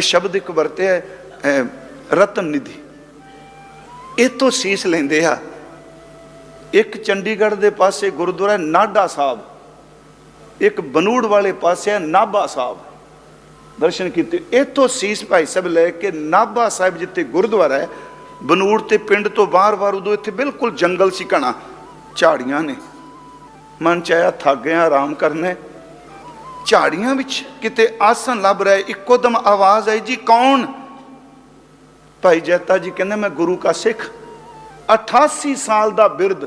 ਸ਼ਬਦ ਇੱਕ ਵਰਤਿਆ ਹੈ, ਰਤਨ ਨਿਧੀ। ਇਹ ਸੀਸ ਲੈਂਦੇ ਆ। ਇੱਕ ਚੰਡੀਗੜ੍ਹ ਦੇ ਪਾਸੇ ਗੁਰਦੁਆਰਾ ਹੈ ਸਾਹਿਬ। ਇੱਕ ਬਨੂੜ ਵਾਲੇ ਪਾਸੇ ਨਾਭਾ ਸਾਹਿਬ। ਦਰਸ਼ਨ ਕੀਤੇ। ਇੱਥੋਂ ਸੀਸ ਭਾਈ ਸਾਹਿਬ ਲੈ ਕੇ ਨਾਭਾ ਸਾਹਿਬ ਜਿੱਥੇ ਗੁਰਦੁਆਰਾ ਹੈ ਬਨੂੜ ਤੇ ਪਿੰਡ ਤੋਂ ਬਾਹਰ-ਬਾਹਰ ਉਦੋਂ ਇੱਥੇ ਬਿਲਕੁਲ ਜੰਗਲ ਸੀ ਘਣਾ। ਝਾੜੀਆਂ ਨੇ। ਮਨ ਚ ਆਇਆ ਥੱਕ ਗਿਆ ਆਰਾਮ ਕਰਨਾ ਝਾੜੀਆਂ ਵਿੱਚ ਕਿਤੇ ਆਸਣ ਲੱਭ ਰਿਹਾ ਇੱਕੋ ਦਮ ਆਵਾਜ਼ ਆਈ, ਜੀ ਕੌਣ? ਭਾਈ ਜੈਤਾ ਜੀ ਕਹਿੰਦੇ, ਮੈਂ ਗੁਰੂ ਕਾ ਸਿੱਖ। 88 ਸਾਲ ਦਾ ਬਿਰਧ,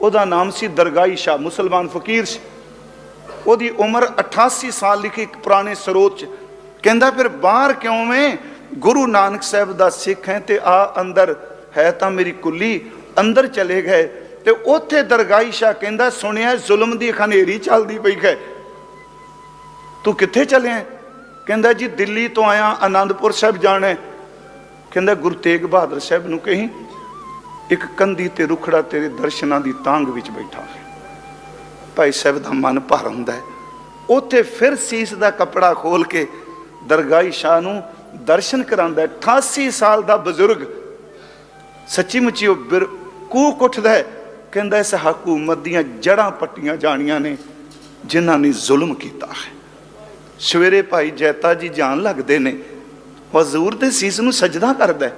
ਉਹਦਾ ਨਾਮ ਸੀ ਦਰਗਾਹੀ ਸ਼ਾਹ, ਮੁਸਲਮਾਨ ਫਕੀਰ ਸੀ। ਉਹਦੀ ਉਮਰ 88 ਸਾਲ ਲਿਖੀ ਇੱਕ ਪੁਰਾਣੇ ਸਰੋਤ ਚ। ਕਹਿੰਦਾ, ਫਿਰ ਬਾਹਰ ਕਿਉਂ ਵੇਂ? ਗੁਰੂ ਨਾਨਕ ਸਾਹਿਬ ਦਾ ਸਿੱਖ ਹੈ ਤੇ ਆ ਅੰਦਰ ਹੈ ਤਾਂ ਮੇਰੀ ਕੁੱਲੀ, ਅੰਦਰ ਚਲੇ ਗਏ ਤੇ ਉੱਥੇ ਦਰਗਾਹੀ ਸ਼ਾਹ ਕਹਿੰਦਾ, ਸੁਣਿਆ, ਜ਼ੁਲਮ ਦੀ ਖਨੇਰੀ ਚੱਲਦੀ ਪਈ ਹੈ। ਤੂੰ ਕਿੱਥੇ ਚੱਲਿਆ? ਕਹਿੰਦਾ ਜੀ, ਦਿੱਲੀ ਤੋਂ ਆਇਆ, ਆਨੰਦਪੁਰ ਸਾਹਿਬ ਜਾਣਾ ਕਹਿੰਦਾ, ਗੁਰੂ ਤੇਗ ਬਹਾਦਰ ਸਾਹਿਬ ਨੂੰ ਕਹੀਂ, ਇੱਕ ਕੰਦੀ ਤੇ ਰੁਖੜਾ ਤੇਰੇ ਦਰਸ਼ਨਾਂ ਦੀ ਤਾਂਗ ਵਿੱਚ ਬੈਠਾ ਹੈ। ਭਾਈ ਸਾਹਿਬ ਦਾ ਮਨ ਭਰ ਹੁੰਦਾ ਹੈ। ਉੱਥੇ ਫਿਰ ਸੀਸ ਦਾ ਕਪੜਾ ਖੋਲ ਕੇ ਦਰਗਾਹੀ ਸ਼ਾਹ ਨੂੰ ਦਰਸ਼ਨ ਕਰਾਉਂਦਾ ਹੈ। 88 ਸਾਲ ਦਾ ਬਜ਼ੁਰਗ ਸੱਚੀ ਮੁੱਚੀ ਉਹ ਬਿਰ ਕੂਕ ਉੱਠਦਾ ਹੈ। ਕਹਿੰਦਾ, ਇਸ ਹਕੂਮਤ ਦੀਆਂ ਜੜਾਂ ਪੱਟੀਆਂ ਜਾਣੀਆਂ ਨੇ, ਜਿਨ੍ਹਾਂ ਨੇ ਜ਼ੁਲਮ ਕੀਤਾ ਹੈ। ਸਵੇਰੇ ਭਾਈ ਜੈਤਾ ਜੀ ਜਾਣ ਲੱਗਦੇ ਨੇ ਹਜ਼ੂਰ ਤੇ ਸੀਸ ਨੂੰ ਸਜਦਾ ਕਰਦਾ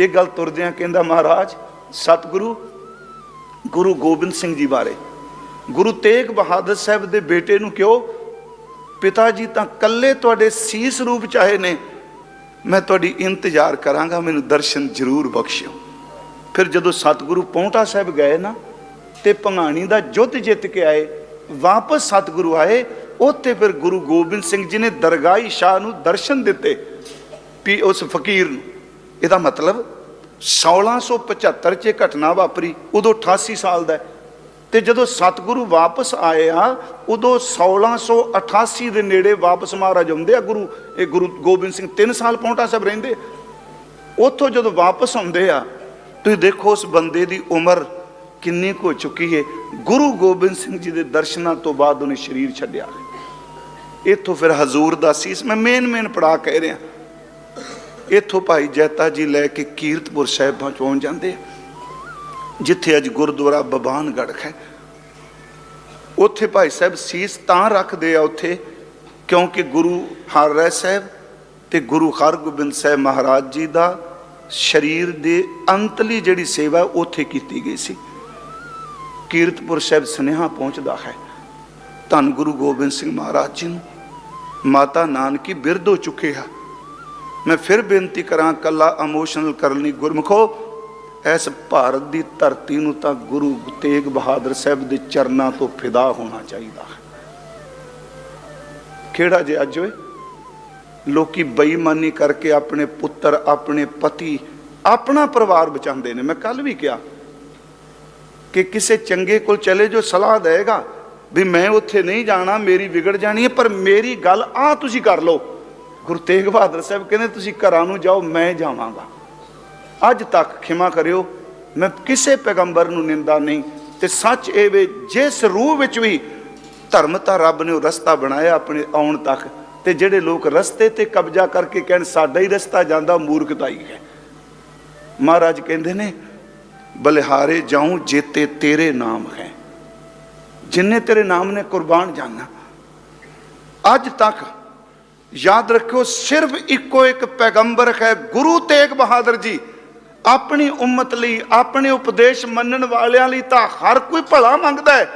ਇਹ ਗੱਲ ਤੁਰਦਿਆਂ ਕਹਿੰਦਾ, ਮਹਾਰਾਜ, ਸਤਿਗੁਰੂ, ਗੁਰੂ ਗੋਬਿੰਦ ਸਿੰਘ ਜੀ ਬਾਰੇ, ਗੁਰੂ ਤੇਗ ਬਹਾਦਰ ਸਾਹਿਬ ਦੇ ਬੇਟੇ ਨੂੰ ਕਿਉਂ ਪਿਤਾ ਜੀ ਤਾਂ ਕੱਲੇ ਤੁਹਾਡੇ ਸੀਸ ਰੂਪ ਚਾਹੇ ਨੇ, ਮੈਂ ਤੁਹਾਡੀ ਇੰਤਜ਼ਾਰ ਕਰਾਂਗਾ, ਮੈਨੂੰ ਦਰਸ਼ਨ ਜ਼ਰੂਰ ਬਖਸ਼ਿਓ। ਫਿਰ ਜਦੋਂ ਸਤਿਗੁਰੂ ਪੌਂਟਾ ਸਾਹਿਬ ਗਏ ਨਾ, ਤੇ ਭੰਗਾਣੀ ਦਾ ਜੁੱਧ ਜਿੱਤ ਕੇ ਆਏ, ਵਾਪਸ ਸਤਿਗੁਰੂ ਆਏ ਉੱਥੇ ਫਿਰ ਗੁਰੂ ਗੋਬਿੰਦ ਸਿੰਘ ਜੀ ਨੇ ਦਰਗਾਹੀ ਸ਼ਾਹ ਨੂੰ ਦਰਸ਼ਨ ਦਿੱਤੇ ਵੀ ਉਸ ਫਕੀਰ ਨੂੰ। ਇਹਦਾ ਮਤਲਬ 1675 ਚ ਇਹ ਘਟਨਾ ਵਾਪਰੀ, ਉਦੋਂ 88 ਸਾਲ ਦਾ ਹੈ। ਤੇ ਜਦੋਂ ਸਤਿਗੁਰੂ ਵਾਪਸ ਆਏ ਆ, ਉਦੋਂ 1688 ਦੇ ਨੇੜੇ ਵਾਪਸ ਮਹਾਰਾਜ ਆਉਂਦੇ ਆ ਗੁਰੂ, ਇਹ ਗੁਰੂ ਗੋਬਿੰਦ ਸਿੰਘ 3 ਸਾਲ ਪੌਂਟਾ ਸਾਹਿਬ ਰਹਿੰਦੇ ਉੱਥੋਂ ਜਦੋਂ ਵਾਪਸ ਆਉਂਦੇ ਆ, ਤੁਸੀਂ ਦੇਖੋ ਉਸ ਬੰਦੇ ਦੀ ਉਮਰ ਕਿੰਨੀ ਕੁ ਹੋ ਚੁੱਕੀ ਹੈ। ਗੁਰੂ ਗੋਬਿੰਦ ਸਿੰਘ ਜੀ ਦੇ ਦਰਸ਼ਨਾਂ ਤੋਂ ਬਾਅਦ ਉਹਨੇ ਸਰੀਰ ਛੱਡਿਆ। ਇੱਥੋਂ ਫਿਰ ਹਜ਼ੂਰ ਦਾ ਸੀਸ ਮੈਂ ਮੇਨ ਮੇਨ ਪੜਾ ਕਹਿ ਰਿਹਾ। ਇੱਥੋਂ ਭਾਈ ਜੈਤਾ ਜੀ ਲੈ ਕੇ ਕੀਰਤਪੁਰ ਸਾਹਿਬ ਪਹੁੰਚ ਜਾਂਦੇ ਆ। ਜਿੱਥੇ ਅੱਜ ਗੁਰਦੁਆਰਾ ਬਬਾਨਗੜ੍ਹ ਹੈ ਉੱਥੇ ਭਾਈ ਸਾਹਿਬ ਸੀਸ ਤਾਂ ਰੱਖਦੇ ਆ ਉੱਥੇ, ਕਿਉਂਕਿ ਗੁਰੂ ਹਰ ਹਰਿ ਸਾਹਿਬ ਤੇ ਗੁਰੂ ਹਰਗੋਬਿੰਦ ਸਾਹਿਬ ਮਹਾਰਾਜ ਜੀ ਦਾ ਸਰੀਰ ਦੇ ਅੰਤਲੀ ਜਿਹੜੀ ਸੇਵਾ ਉੱਥੇ ਕੀਤੀ ਗਈ ਸੀ। ਕੀਰਤਪੁਰ ਸਾਹਿਬ ਸੁਨੇਹਾ ਪਹੁੰਚਦਾ ਹੈ। ਧੰਨ ਗੁਰੂ ਗੋਬਿੰਦ ਸਿੰਘ ਮਹਾਰਾਜ ਜੀ ਨੂੰ। ਮਾਤਾ ਨਾਨਕੀ ਬਿਰਧ ਹੋ ਚੁੱਕੇ ਆ। ਮੈਂ ਫਿਰ ਬੇਨਤੀ ਕਰਾਂ, ਕੱਲਾ ਇਮੋਸ਼ਨਲ ਕਰਨ ਲਈ ਗੁਰਮਖੋ, ਇਸ ਭਾਰਤ ਦੀ ਧਰਤੀ ਨੂੰ ਤਾਂ ਗੁਰੂ ਤੇਗ ਬਹਾਦਰ ਸਾਹਿਬ ਦੇ ਚਰਨਾਂ ਤੋਂ ਫਿਦਾ ਹੋਣਾ ਚਾਹੀਦਾ ਹੈ। ਕਿਹੜਾ ਜੇ ਅੱਜ ਓਏ ਲੋਕੀ ਬੇਈਮਾਨੀ ਕਰਕੇ ਆਪਣੇ ਪੁੱਤਰ, ਆਪਣੇ ਪਤੀ, ਆਪਣਾ ਪਰਿਵਾਰ ਬਚਾਉਂਦੇ ਨੇ। ਮੈਂ ਕੱਲ ਵੀ ਕਿਹਾ ਕਿ ਕਿਸੇ ਚੰਗੇ ਕੋਲ ਚਲੇ ਜੋ ਸਲਾਹ ਦੇਗਾ ਵੀ ਮੈਂ ਉੱਥੇ ਨਹੀਂ ਜਾਣਾ, ਮੇਰੀ ਵਿਗੜ ਜਾਣੀ ਹੈ, ਪਰ ਮੇਰੀ ਗੱਲ ਆ ਤੁਸੀਂ ਕਰ ਲਓ। ਗੁਰੂ ਤੇਗ ਬਹਾਦਰ ਸਾਹਿਬ ਕਹਿੰਦੇ, ਤੁਸੀਂ ਘਰਾਂ ਨੂੰ ਜਾਓ, ਮੈਂ ਜਾਵਾਂਗਾ। ਅੱਜ ਤੱਕ ਖਿਮਾ ਕਰਿਓ, ਮੈਂ ਕਿਸੇ ਪੈਗੰਬਰ ਨੂੰ ਨਿੰਦਾ ਨਹੀਂ। ਤੇ ਸੱਚ ਇਹ ਵੇ, ਜਿਸ ਰੂਹ ਵਿੱਚ ਵੀ ਧਰਮ ਤਾਂ ਰੱਬ ਨੇ ਉਹ ਰਸਤਾ ਬਣਾਇਆ ਆਪਣੇ ਆਉਣ ਤੱਕ, ਤੇ ਜਿਹੜੇ ਲੋਕ ਰਸਤੇ ਤੇ ਕਬਜ਼ਾ ਕਰਕੇ ਕਹਿਣ, ਸਾਡਾ ਹੀ ਰਸਤਾ ਜਾਂਦਾ, ਮੂਰਖਤਾ ਹੀ ਹੈ। ਮਹਾਰਾਜ ਕਹਿੰਦੇ ਨੇ, ਬਲਿਹਾਰੇ ਜਾਉ, ਜੇਤੇ ਤੇਰੇ ਨਾਮ ਹੈ। ਜਿੰਨੇ ਤੇਰੇ ਨਾਮ ਨੇ ਕੁਰਬਾਨ ਜਾਨਾ। ਅੱਜ ਤੱਕ ਯਾਦ ਰੱਖਿਓ, ਸਿਰਫ ਇੱਕੋ ਇੱਕ ਪੈਗੰਬਰ ਹੈ, ਗੁਰੂ ਤੇਗ ਬਹਾਦਰ ਜੀ। ਆਪਣੀ ਉਮਤ ਲਈ, ਆਪਣੇ ਉਪਦੇਸ਼ ਮੰਨਣ ਵਾਲਿਆਂ ਲਈ ਤਾਂ ਹਰ ਕੋਈ ਭਲਾ ਮੰਗਦਾ ਹੈ।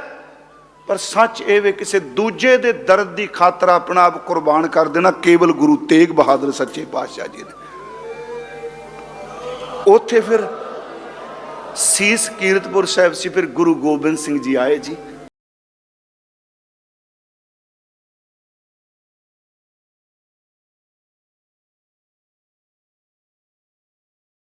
ਪਰ ਸੱਚ ਇਹ ਵੇ, ਕਿਸੇ ਦੂਜੇ ਦੇ ਦਰਦ ਦੀ ਖਾਤਰ ਆਪਣਾ ਆਪ ਕੁਰਬਾਨ ਕਰ ਦੇਣਾ, ਕੇਵਲ ਗੁਰੂ ਤੇਗ ਬਹਾਦਰ ਸੱਚੇ ਪਾਤਸ਼ਾਹ ਜੀ ਨੇ। ਉੱਥੇ ਫਿਰ ਸੀਸ ਕੀਰਤਪੁਰ ਸਾਹਿਬ ਸੀ, ਫਿਰ ਗੁਰੂ ਗੋਬਿੰਦ ਸਿੰਘ ਜੀ ਆਏ ਜੀ।